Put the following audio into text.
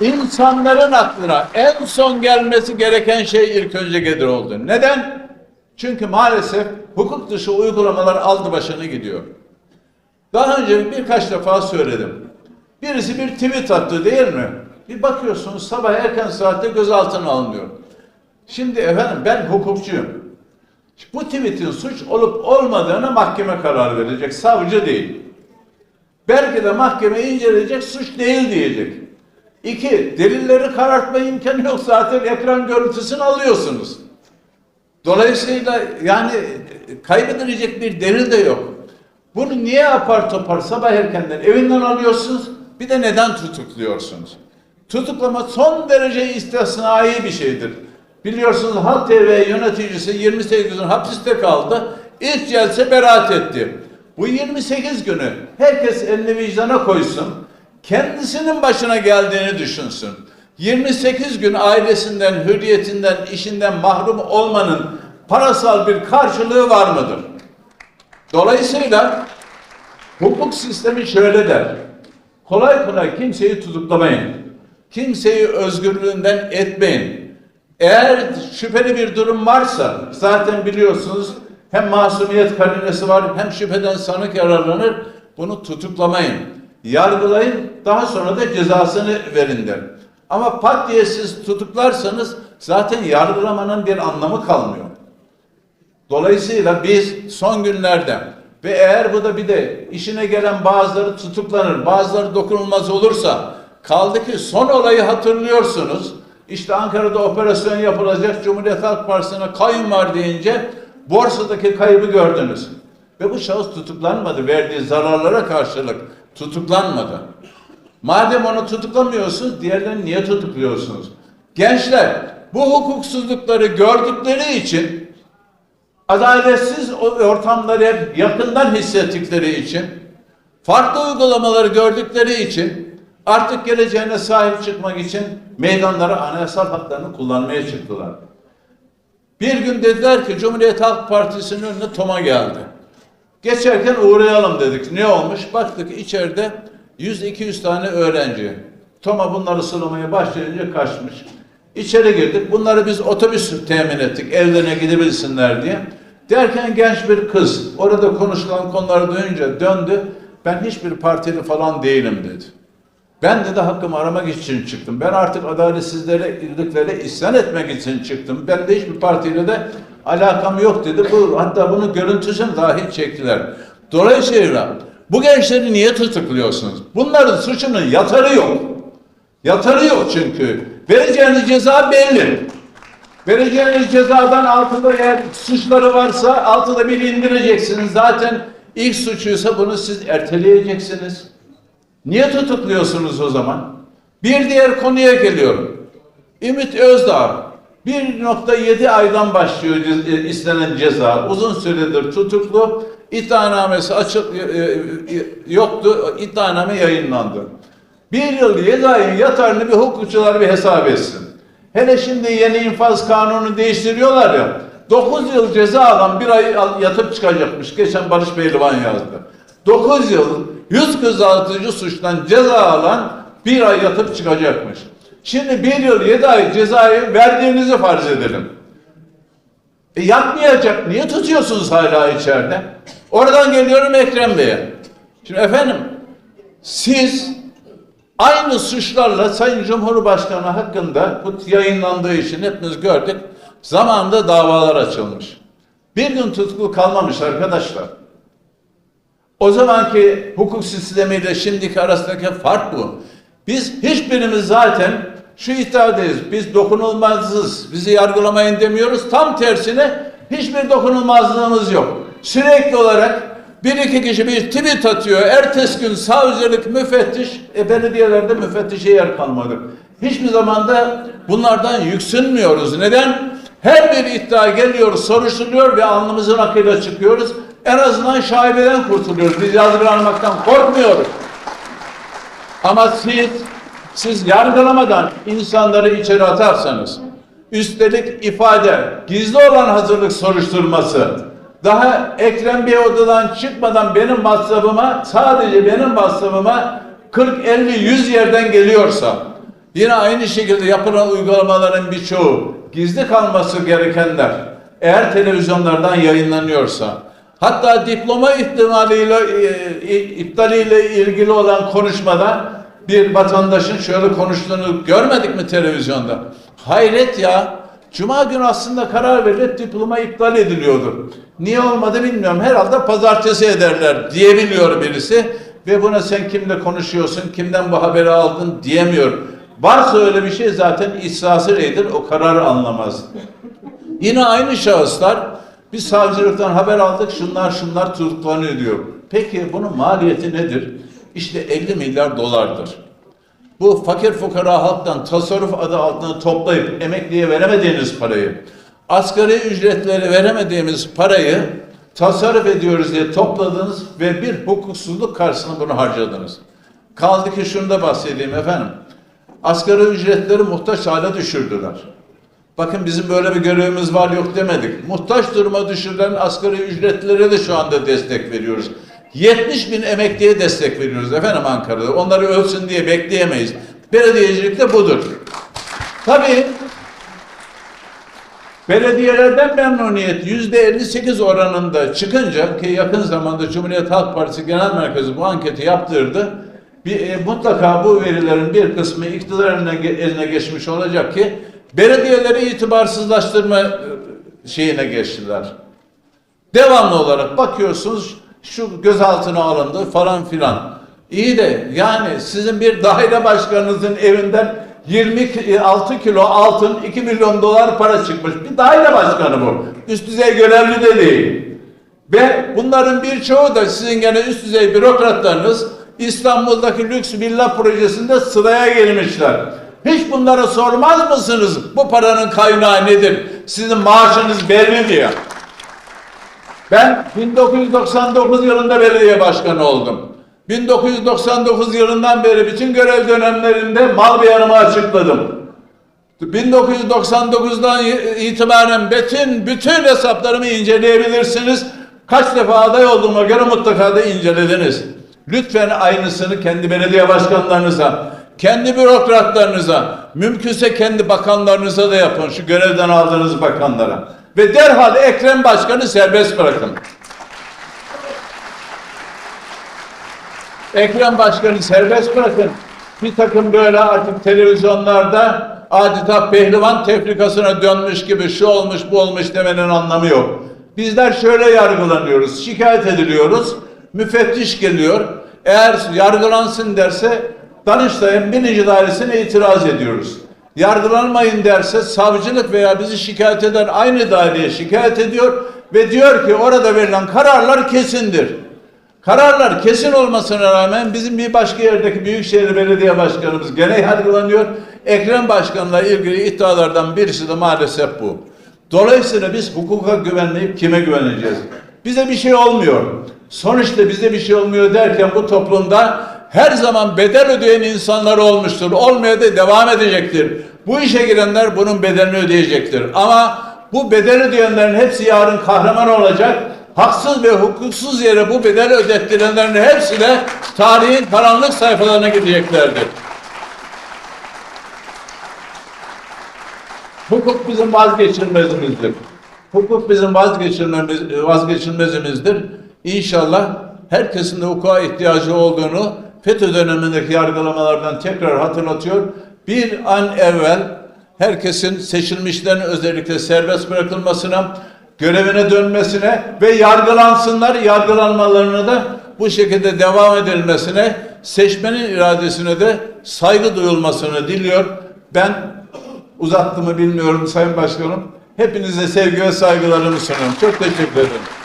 İnsanların aklına en son gelmesi gereken şey ilk önce gelir oldu. Neden? Çünkü maalesef hukuk dışı uygulamalar aldı başını gidiyor. Daha önce birkaç defa söyledim. Birisi bir tweet attı değil mi? Bir bakıyorsunuz sabah erken saatte gözaltına alınıyor. Şimdi efendim ben hukukçuyum. Bu tweetin suç olup olmadığını mahkeme karar verecek. Savcı değil. Belki de mahkeme inceleyecek, suç değil diyecek. İki, delilleri karartma imkanı yok. Zaten ekran görüntüsünü alıyorsunuz. Dolayısıyla yani kaybedilecek bir delil de yok. Bunu niye apar topar sabah erkenden evinden alıyorsunuz? Bir de neden tutukluyorsunuz? Tutuklama son derece istisnai bir şeydir. Biliyorsunuz Halk TV yöneticisi 28 gün hapiste kaldı. İlk celse beraat etti. Bu 28 günü herkes elini vicdana koysun. Kendisinin başına geldiğini düşünsün. 28 gün ailesinden, hürriyetinden, işinden mahrum olmanın parasal bir karşılığı var mıdır? Dolayısıyla hukuk sistemi şöyle der. Kolay kolay kimseyi tutuklamayın. Kimseyi özgürlüğünden etmeyin. Eğer şüpheli bir durum varsa zaten biliyorsunuz hem masumiyet karinesi var hem şüpheden sanık yararlanır. Bunu tutuklamayın. Yargılayın daha sonra da cezasını verin der. Ama pat diye siz tutuklarsanız zaten yargılamanın bir anlamı kalmıyor. Dolayısıyla biz son günlerde ve eğer bu da bir de işine gelen bazıları tutuklanır, bazıları dokunulmaz olursa kaldı ki son olayı hatırlıyorsunuz. İşte Ankara'da operasyon yapılacak Cumhuriyet Halk Partisi'ne kayın var deyince borsadaki kaybı gördünüz. Ve bu şahıs tutuklanmadı. Verdiği zararlara karşılık tutuklanmadı. Madem onu tutuklamıyorsunuz, diğerlerini niye tutukluyorsunuz? Gençler, bu hukuksuzlukları gördükleri için adaletsiz ortamları hep yakından hissettikleri için, farklı uygulamaları gördükleri için artık geleceğine sahip çıkmak için meydanlara anayasal haklarını kullanmaya çıktılar. Bir gün dediler ki Cumhuriyet Halk Partisi'nin önüne Toma geldi. Geçerken uğrayalım dedik. Ne olmuş? Baktık içeride 100-200 tane öğrenci. Toma bunları sılamaya başlayınca kaçmış. İçeri girdik. Bunları biz otobüs temin ettik. Evlerine gidebilsinler diye. Derken genç bir kız orada konuşulan konuları duyunca döndü. Ben hiçbir partili falan değilim dedi. Ben de de hakkımı aramak için çıktım. Ben artık adaletsizliklere isyan etmek için çıktım. Ben de hiçbir partiyle de alakam yok dedi. Bu, hatta bunu görüntüsünü dahi çektiler. Dolayısıyla bu gençleri niye tutukluyorsunuz? Bunların suçunun yatarı yok. Yatarı yok çünkü. Vereceğiniz ceza belli. Vereceğiniz cezadan altında eğer suçları varsa altında bir indireceksiniz. Zaten ilk suçuysa bunu siz erteleyeceksiniz. Niye tutukluyorsunuz o zaman? Bir diğer konuya geliyorum. Ümit Özdağ 1.7 aydan başlıyor e, istenen ceza. Uzun süredir tutuklu. İddianamesi açık e, e, yoktu. İddianame yayınlandı. Bir yıl yedi ayın yatarını bir hukukçular bir hesap etsin. Hele şimdi yeni infaz kanunu değiştiriyorlar ya. 9 yıl ceza alan bir ay yatıp çıkacakmış. Geçen Barış Beylivan yazdı. 9 yıl yüz kızartıcı suçtan ceza alan bir ay yatıp çıkacakmış. Şimdi bir yıl yedi ay cezayı verdiğinizi farz edelim. E yatmayacak. Niye tutuyorsunuz hala içeride? Oradan geliyorum Ekrem Bey'e. Şimdi efendim siz aynı suçlarla Sayın Cumhurbaşkanı hakkında bu yayınlandığı için hepimiz gördük. Zamanında davalar açılmış. Bir gün tutuklu kalmamış arkadaşlar. O zamanki hukuk sistemiyle şimdiki arasındaki fark bu. Biz hiçbirimiz zaten şu iddiadayız. Biz dokunulmazız. Bizi yargılamayın demiyoruz. Tam tersine hiçbir dokunulmazlığımız yok. Sürekli olarak bir iki kişi bir tweet atıyor. Ertesi gün savcılık, müfettiş, e, belediyelerde müfettişe yer kalmadı. Hiçbir zamanda bunlardan yüksünmüyoruz. Neden? Her bir iddia geliyor, soruşturuluyor ve alnımızın akıyla çıkıyoruz. En azından şaibeden kurtuluyoruz. Biz yargılanmaktan korkmuyoruz. Ama siz, siz yargılamadan insanları içeri atarsanız, üstelik ifade, gizli olan hazırlık soruşturması, daha Ekrem Bey odadan çıkmadan benim WhatsApp'ıma, sadece benim WhatsApp'ıma 40, 50, 100 yerden geliyorsa, Yine aynı şekilde yapılan uygulamaların birçoğu gizli kalması gerekenler eğer televizyonlardan yayınlanıyorsa hatta diploma ihtimaliyle e, e, iptaliyle ilgili olan konuşmada bir vatandaşın şöyle konuştuğunu görmedik mi televizyonda? Hayret ya. Cuma günü aslında karar verilip diploma iptal ediliyordu. Niye olmadı bilmiyorum. Herhalde pazartesi ederler diyebiliyor birisi. Ve buna sen kimle konuşuyorsun, kimden bu haberi aldın diyemiyor. Varsa öyle bir şey zaten ihsası neydir o kararı anlamaz. Yine aynı şahıslar biz savcılıktan haber aldık şunlar şunlar tutuklanıyor diyor. Peki bunun maliyeti nedir? İşte 50 milyar dolardır. Bu fakir fukara halktan tasarruf adı altında toplayıp emekliye veremediğiniz parayı, asgari ücretleri veremediğimiz parayı tasarruf ediyoruz diye topladınız ve bir hukuksuzluk karşısında bunu harcadınız. Kaldı ki şunu da bahsedeyim efendim. Asgari ücretleri muhtaç hale düşürdüler. Bakın bizim böyle bir görevimiz var yok demedik. Muhtaç duruma düşürülen asgari ücretlere de şu anda destek veriyoruz. 70 bin emekliye destek veriyoruz efendim Ankara'da. Onları ölsün diye bekleyemeyiz. Belediyecilik de budur. Tabii belediyelerden memnuniyet yüzde 58 oranında çıkınca ki yakın zamanda Cumhuriyet Halk Partisi Genel Merkezi bu anketi yaptırdı. Bir, e, mutlaka bu verilerin bir kısmı iktidar eline, eline geçmiş olacak ki belediyeleri itibarsızlaştırma e, şeyine geçtiler. Devamlı olarak bakıyorsunuz şu gözaltına alındı falan filan. İyi de yani sizin bir daire başkanınızın evinden 26 kilo altın 2 milyon dolar para çıkmış. Bir daire başkanı bu. Üst düzey görevli de değil. Ve bunların birçoğu da sizin gene üst düzey bürokratlarınız İstanbul'daki lüks villa projesinde sıraya gelmişler. Hiç bunlara sormaz mısınız bu paranın kaynağı nedir? Sizin maaşınız belli diye. Ben 1999 yılında belediye başkanı oldum. 1999 yılından beri bütün görev dönemlerinde mal beyanımı açıkladım. 1999'dan itibaren bütün bütün hesaplarımı inceleyebilirsiniz. Kaç defa aday olduğuma göre mutlaka da incelediniz. Lütfen aynısını kendi belediye başkanlarınıza, kendi bürokratlarınıza, mümkünse kendi bakanlarınıza da yapın. Şu görevden aldığınız bakanlara. Ve derhal Ekrem Başkan'ı serbest bırakın. Ekrem Başkan'ı serbest bırakın. Bir takım böyle artık televizyonlarda adeta pehlivan tefrikasına dönmüş gibi şu olmuş bu olmuş demenin anlamı yok. Bizler şöyle yargılanıyoruz, şikayet ediliyoruz, müfettiş geliyor. Eğer yargılansın derse Danıştay'ın birinci dairesine itiraz ediyoruz. Yargılanmayın derse savcılık veya bizi şikayet eden aynı daireye şikayet ediyor ve diyor ki orada verilen kararlar kesindir. Kararlar kesin olmasına rağmen bizim bir başka yerdeki Büyükşehir Belediye Başkanımız gene yargılanıyor. Ekrem Başkan'la ilgili iddialardan birisi de maalesef bu. Dolayısıyla biz hukuka güvenmeyip kime güveneceğiz? Bize bir şey olmuyor. Sonuçta bize bir şey olmuyor derken bu toplumda her zaman bedel ödeyen insanlar olmuştur. Olmaya da devam edecektir. Bu işe girenler bunun bedelini ödeyecektir. Ama bu bedel ödeyenlerin hepsi yarın kahraman olacak. Haksız ve hukuksuz yere bu bedel ödettirenlerin hepsi de tarihin karanlık sayfalarına gideceklerdir. Hukuk bizim vazgeçilmezimizdir. Hukuk bizim vazgeçilmemiz, vazgeçilmezimizdir. İnşallah herkesin de hukuka ihtiyacı olduğunu FETÖ dönemindeki yargılamalardan tekrar hatırlatıyor. Bir an evvel herkesin seçilmişlerin özellikle serbest bırakılmasına, görevine dönmesine ve yargılansınlar, yargılanmalarına da bu şekilde devam edilmesine, seçmenin iradesine de saygı duyulmasını diliyor. Ben uzattığımı bilmiyorum Sayın Başkanım. Hepinize sevgi ve saygılarımı sunuyorum. Çok teşekkür ederim.